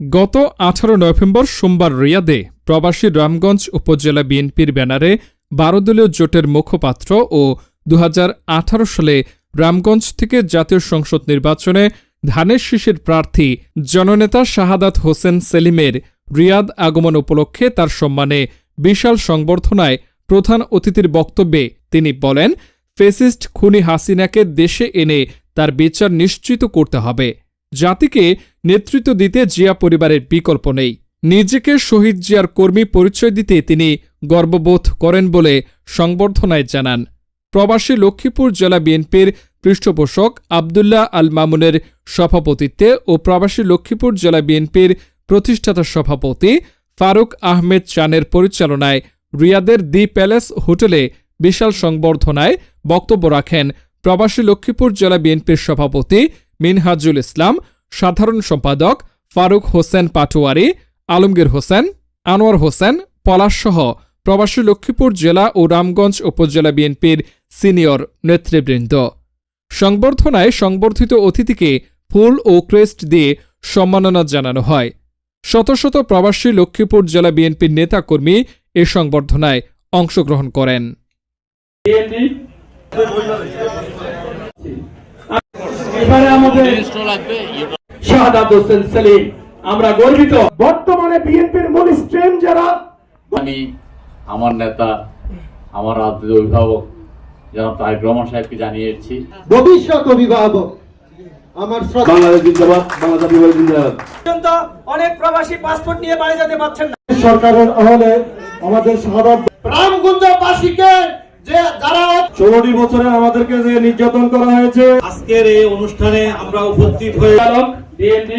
গত আঠারো নভেম্বর সোমবার রিয়াদে প্রবাসী রামগঞ্জ উপজেলা বিএনপির ব্যানারে বারো দলীয় জোটের মুখপাত্র ও দু হাজার আঠারো সালে রামগঞ্জ থেকে জাতীয় সংসদ নির্বাচনে ধানের শীষের প্রার্থী জননেতা শাহাদাত হোসেন সেলিমের রিয়াদ আগমন উপলক্ষে তার সম্মানে বিশাল সংবর্ধনায় প্রধান অতিথির বক্তব্যে তিনি বলেন, ফেসিস্ট খুনি হাসিনাকে দেশে এনে তার বিচার নিশ্চিত করতে হবে। জাতিকে নেতৃত্ব দিতে জিয়া পরিবারের বিকল্প নেই। নিজেকে শহীদ জিয়ার কর্মী পরিচয় দিতে তিনি গর্ববোধ করেন বলে সংবর্ধনায় জানান। প্রবাসী লক্ষ্মীপুর জেলা বিএনপির পৃষ্ঠপোষক আবদুল্লাহ আল মামুনের সভাপতিত্বে ও প্রবাসী লক্ষ্মীপুর জেলা বিএনপির প্রতিষ্ঠাতা সভাপতি ফারুক আহমেদ চানের পরিচালনায় রিয়াদের দি প্যালেস হোটেলে বিশাল সংবর্ধনায় বক্তব্য রাখেন প্রবাসী লক্ষ্মীপুর জেলা বিএনপির সভাপতি মিনহাজুল ইসলাম সাধারণ সম্পাদক ফারুক হোসেন পাটোয়ারি, আলমগীর হোসেন, আনোয়ার হোসেন পলাশসহ প্রবাসী লক্ষ্মীপুর জেলা ও রামগঞ্জ উপজেলা বিএনপির সিনিয়র নেতৃবৃন্দ। সংবর্ধনায় সংবর্ধিত অতিথিকে ফুল ও ক্রেস্ট দিয়ে সম্মাননা জানানো হয়। শত শত প্রবাসী লক্ষ্মীপুর জেলা বিএনপির নেতাকর্মী এ সংবর্ধনায় অংশগ্রহণ করেন। এবারে আমাদের শাহাদাত হোসেন সেলিম আমরা গর্বিত। বর্তমানে বিএনপির মূল স্ট্রেম যারা আমি আমার নেতা আমার রাজ্যের অভিভাবক জনাব তারেক রহমান সাহেবকে জানিয়েছি। ভবিষ্যৎ অভিভাবক আমার বাংলাদেশ জিন্দাবাদ বাংলাদেশ জিন্দাবাদ। অনেক প্রবাসী পাসপোর্ট নিয়ে বাড়ি যেতে পারছেন না। সরকারের আমলে আমাদের সাধারণ রামগঞ্জবাসীকে যে যারা বছরে আমাদেরকে যে নির্যাতন করা হয়েছে। আজকের এই অনুষ্ঠানে আমরা উপস্থিত হয়ে বিএনপি